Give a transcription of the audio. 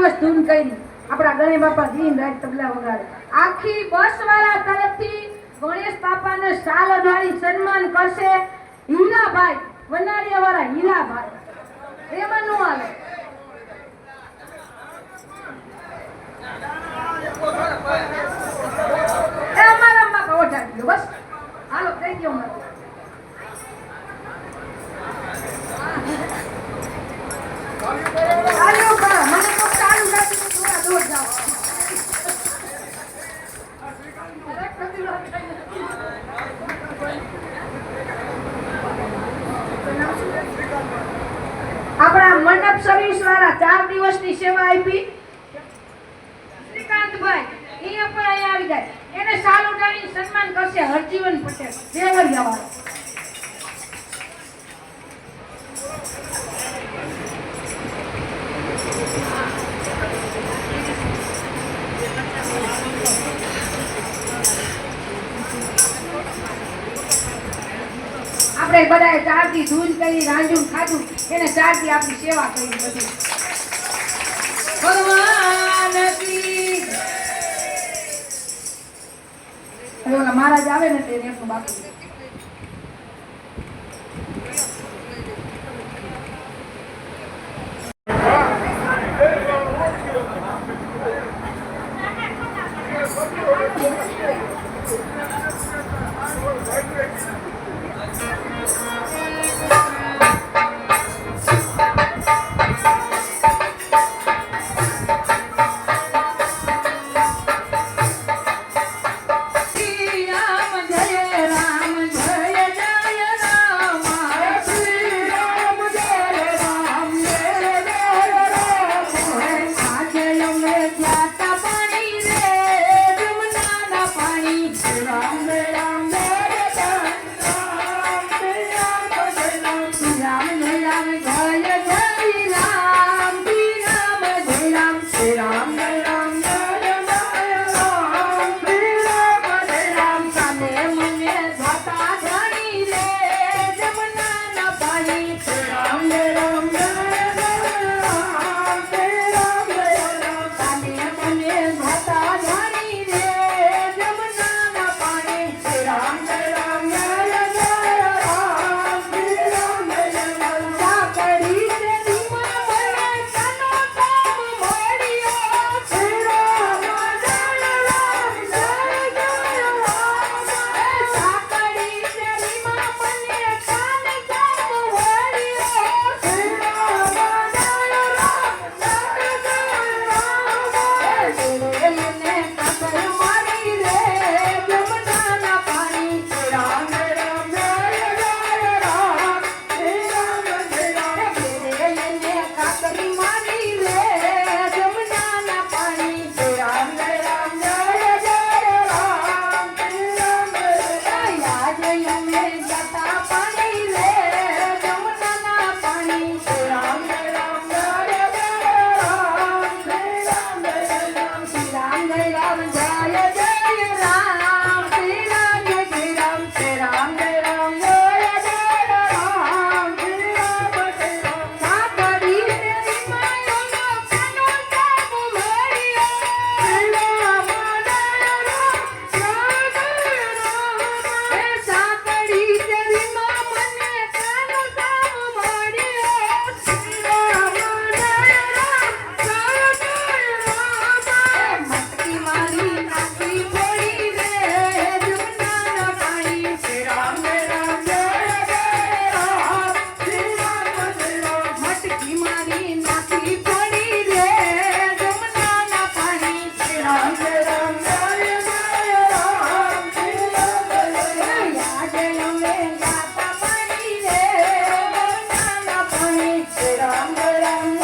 ગણેશ બાપા દીન રાત તબલા વગાડે. આખી બસ વાળા તરફથી ગણેશ બાપાને શાલ અડાડી સન્માન કરશે હીરાભાઈ વનાળિયા વાળા હીરાભાઈ. એમાં નો આવે. એ અમારા બાપા ઓઢાડી દો બસ. હાલો કહી ગયો મારો હરજીવન પટેલ દેવરિયા આપણે બધાએ ચારથી ધૂન કરી રાંધુન ખાધું. એને ચારથી આપણી સેવા કરી બધી. ભગવાન ઓલા મહારાજ આવે ને તેને એમનું બાપુ i'm Ram Ram Ram